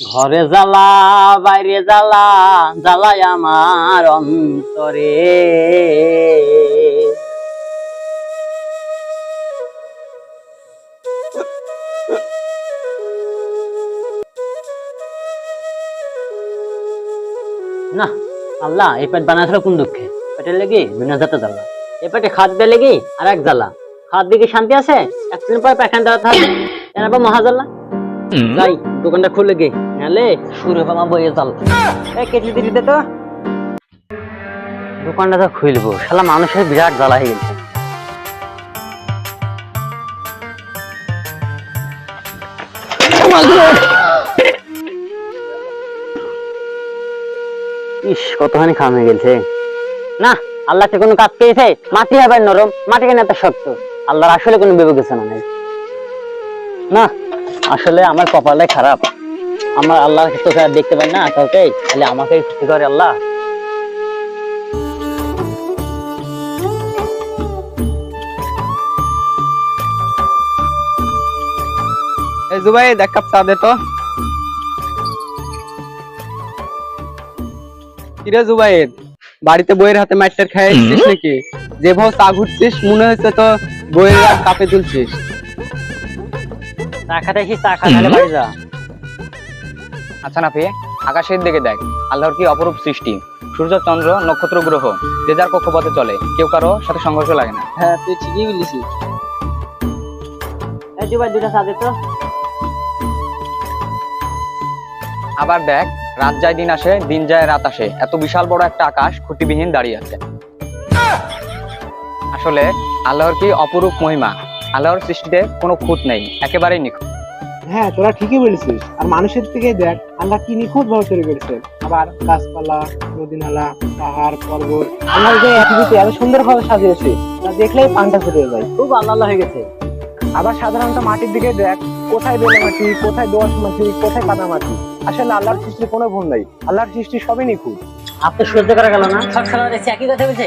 ঘরে জ্বালা, বাইরে জ্বালা, জ্বালায় আমার অন্তরে। না, আল্লাহ, এই পেট বানাছিল কোন দুঃখে? পেটের লেগে বিনা যাতে জ্বালা। এই পেটে খাদ দিয়ে লেগে আর এক জ্বালা। খাদ দিকে শান্তি আছে? একদিন পর পেখান দেওয়া থাকবে। এনার মহাজাল্লা যাই দোকানটা খুলে গে নালে সুরে বাবা বইয়ে চাল এই কেটলি দিতে তো। দোকানটা তো খুলবো। শালা মানুষের বিরাট জ্বালা হয়ে গেছে। ইস কতখানি খাম হয়ে গেছে। না আল্লাহ কোনো কাজ পেয়েছে। মাটি হবে নরম। মাটি কেন এত শক্ত? আল্লাহর আসলে কোনো বিবেচনা নেই। না আসলে আমার কপালটাই খারাপ। আমার আল্লাহর আর দেখতে পাই না কাউকে তাহলে আমাকে ক্ষতি করে আল্লাহ? এই জুবাই এক কাপ চা দে তো। কিরে জুবাইর বাড়িতে বইয়ের হাতে মাইটার খাই এসছিস নাকি? যে ভাও চা ঘুরছিস মনে হচ্ছে তো বইয়ের কাপে তুলছিস। চা খাতে এসে চা খা তাহলে বাড়ি যা। আচ্ছা না পেয়ে আকাশের দিকে দেখ আল্লাহর কি অপরূপ সৃষ্টি। সূর্য চন্দ্র নক্ষত্র গ্রহ যে যার কক্ষপথে চলে কেউ কারও সাথে সংঘর্ষ লাগে না। হ্যাঁ তুই ঠিকই বলেছিস। দুটা চা তো। আবার দেখ রাত যায় দিন আসে দিন যায় রাত আসে। এত বিশাল বড় একটা আকাশ খুঁটিবিহীন দাঁড়িয়ে আছে। আসলে আল্লাহর কি অপরূপ মহিমা? আল্লাহর সৃষ্টিতে কোনো খুঁত নেই একেবারেই নিখুঁত। হ্যাঁ তোরা ঠিকই বলেছিস। আর মানুষের থেকে দেখ আল্লাহ কি নিখুঁত ভাবে তৈরি করেছে। আবার গাছপালা নদী নালা পাহাড় পর্বত আল্লাহ যে পৃথিবীতে এত সুন্দর ভাবে সাজিয়েছে তা দেখলেই পানটা ফুটে যায়। খুব আল্লাহ আল্লাহ হয়ে গেছে। আবার সাধারণত মাটির দিকে দেখ কোথায় বেলে মাটি কোথায় দোয়াশ মাটি কোথায় কাদা মাটি। আসলে আল্লাহর সৃষ্টির কোনো ভুল নাই। আল্লাহর সৃষ্টি সবই নিখুঁত। আপনি সহ্য করা গেল না। সব সময় দেখছি একই কথা বলছে?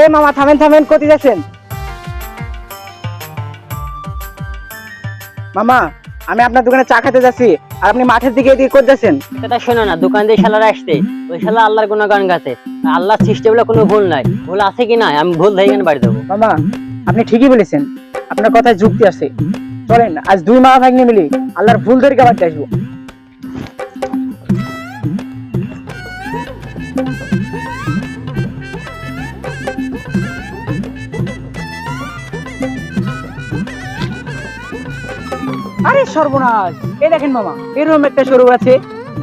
এই মামা থামেন থামেন কোথায় যাচ্ছেন? মামা আমি আপনার দোকানে চা খেতে যাচ্ছি। আর আপনি মাঠের দিকে এদিকে কোথায় যাচ্ছেন? সেটা শোনো না দোকান দিয়ে শালারা আসছে। ওই শালা আল্লাহর কোনো গান গাছে। আল্লাহ সৃষ্টি বলে কোনো ভুল নাই। ভুল আছে কি না আমি ভুল ধরে বাড়ি দেবো। মামা আপনি ঠিকই বলেছেন। আপনার কথায় যুক্তি আছে। চলেন আজ দুই মা ভাগ্নে মিলি আল্লাহর ভুল ধরে আবার আসব। আরে সর্বনাশ। এই দেখেন মামা এরকম একটা সরু আছে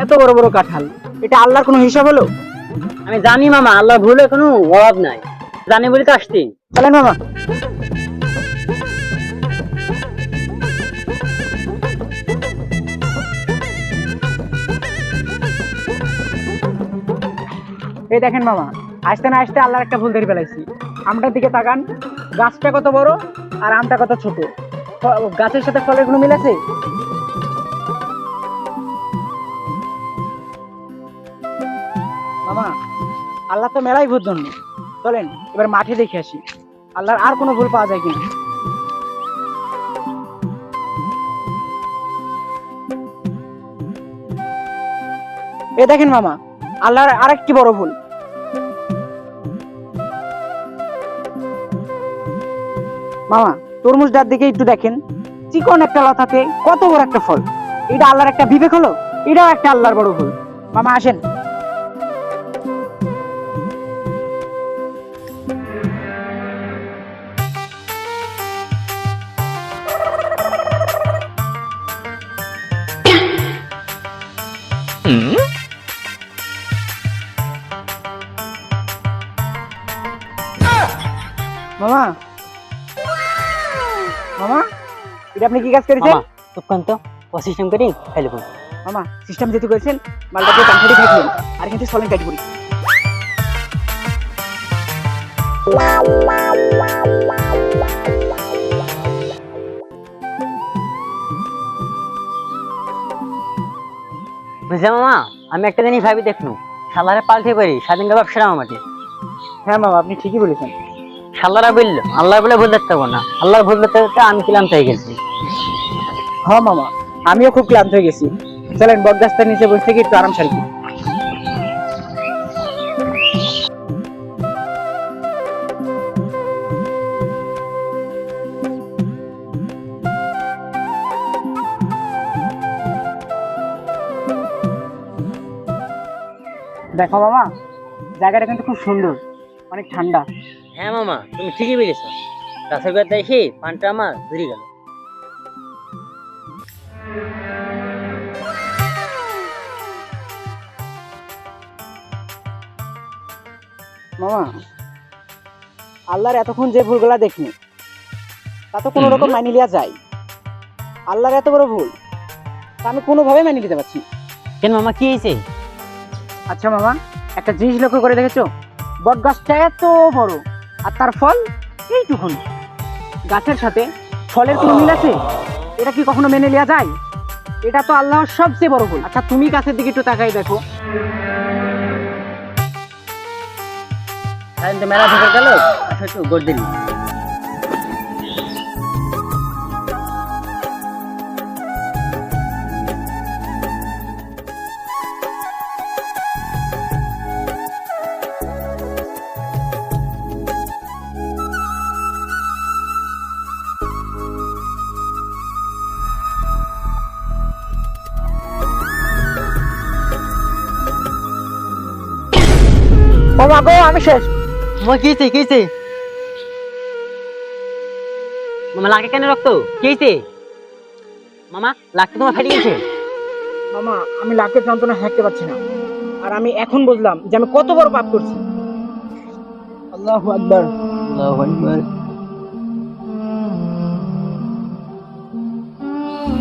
এত বড় বড় কাঁঠাল। এটা আল্লাহর কোনো হিসাব হলো? আমি জানি মামা আল্লাহর ভুলে কোনো অভাব নাই। জানি বলে তো আসছি চলেন মামা। এই দেখেন মামা আসতে না আসতে আল্লাহর একটা ভুল ধরে ফেলাইছি। আমটার দিকে তাকান গাছটা কত বড় আর আমটা কত ছোট। গাছের সাথে ফলের কোনো মিল আছে? মামা, আল্লাহ তো মেলাই ভুল জন্য চলেন, এবার মাঠে দেখে আসি। আল্লাহর আর কোনো ভুল পাওয়া যায় কিনা? এ দেখেন মামা, আল্লাহর আরেকটি বড় ভুল? মামা তরমুজটার দিকে একটু দেখেন। চিকন একটা লতাতে কত বড় একটা ফল। এটা আল্লাহর একটা বিবেক হলো? এটাও একটা আল্লাহর বড় ফল মামা, আসেন। এটা আপনি কি কাজ করেছেন? মামা তো ও সিস্টেম করি ফেলে ফোন মামা সিস্টেম যেহেতু করেছেন মালটাকে কান্ঠাটি খাইছিলেন আর এখান থেকে সলেন কাটি করি বুঝলে মামা আমি একটা জিনিস ভাবি দেখনু শালারে পাল্টে পারি স্বাধীনটা ব্যবসা মামাটি হ্যাঁ মামা আপনি ঠিকই বলেছেন। শালারা বলল আল্লাহ বলে ভুল দেখতে পারব না। আল্লাহর ভুল দেখতে দেখতে আমি কিলাম তাই গেছি। হ্যাঁ মামা। আমিও খুব ক্লান্ত হয়ে গেছি। চলেন বট গাছটার নিচে বসে থেকে একটু আরাম সারি দেখো, মামা, জায়গাটা কিন্তু খুব সুন্দর। অনেক ঠান্ডা। হ্যাঁ মামা, তুমি ঠিকই বলেছ। গাছের গাছ দেখি পানটা আমার ধরে গেল। মামা আল্লাহর এতক্ষণ যে ভুলগুলা দেখিনি তা তো কোনো রকম মানি লিয়া যায়। আল্লাহর এত বড় ভুল তা আমি কোনোভাবে মানি নিতে পারছি না। কেন মামা কি হয়েছে? আচ্ছা মামা একটা জিনিস লক্ষ্য করে দেখেছ? বট গাছটা এত বড় আর তার ফল এইটুকুন। গাছের সাথে ফলের কোনো মিল আছে? এটা কি কখনো মেনে নেওয়া যায়? এটা তো আল্লাহর সবচেয়ে বড় ভুল। আচ্ছা তুমি গাছের দিকে একটু তাকাই দেখো। সারাদিন তো মেলা ঢুকে গেল আসো একটু গোট দিলি আমি শেষ। মামা কি হয়েছে? কি হয়েছে? মামা লাগে কেন রক্ত? কি হয়েছে? মামা লাগতো তোমার ফেটে গেছে মামা আমি লাখের যন্ত্রণা হাঁটতে পারছি না। আর আমি এখন বুঝলাম যে আমি কত বড় পাপ করছি। আল্লাহু আকবার। আল্লাহু আকবার।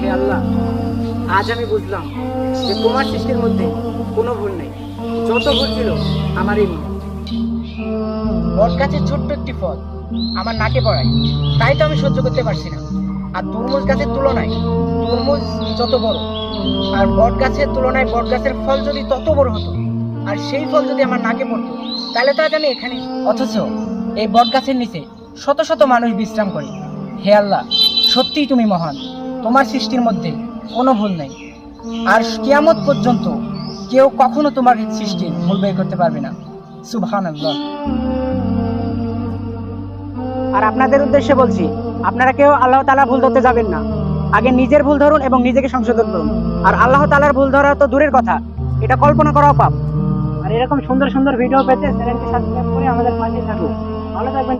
হে আল্লাহ আজ আমি বুঝলাম যে তোমার সৃষ্টির মধ্যে কোনো ভুল নেই। যত ভুল ছিল আমারই ভুল। বট গাছের ছোট্ট একটি ফল, আমার নাকে পড়ায়। তাই তো আমি সহ্য করতে পারছি না। আর তরমুজ গাছের তুলনায়, তরমুজ যত বড়, আর বট গাছের তুলনায় বট গাছের ফল যদি তত বড় হতো, আর সেই ফল যদি আমার নাকে পড়তো, তাহলে তো আজ আমি এখানে। অথচ এই বট গাছের নিচে শত শত মানুষ বিশ্রাম করে। হে আল্লাহ, সত্যিই তুমি মহান। তোমার সৃষ্টির মধ্যে কোনো ভুল নেই। আর কিয়ামত পর্যন্ত কেউ কখনো তোমার সৃষ্টির ভুল বের করতে পারবে না। সুবহান আর আপনাদের উদ্দেশ্যে বলছি, আপনারা কেউ আল্লাহ তালা ভুল ধরতে যাবেন না। আগে নিজের ভুল ধরুন এবং নিজেকে সংশোধন করুন। আর আল্লাহ তালার ভুল ধরা তো দূরের কথা, এটা কল্পনা করাও পাপ। আর এরকম সুন্দর সুন্দর ভিডিও পেতে সাবস্ক্রাইব করে আমাদের পাশে থাকুন। ভালো থাকবেন।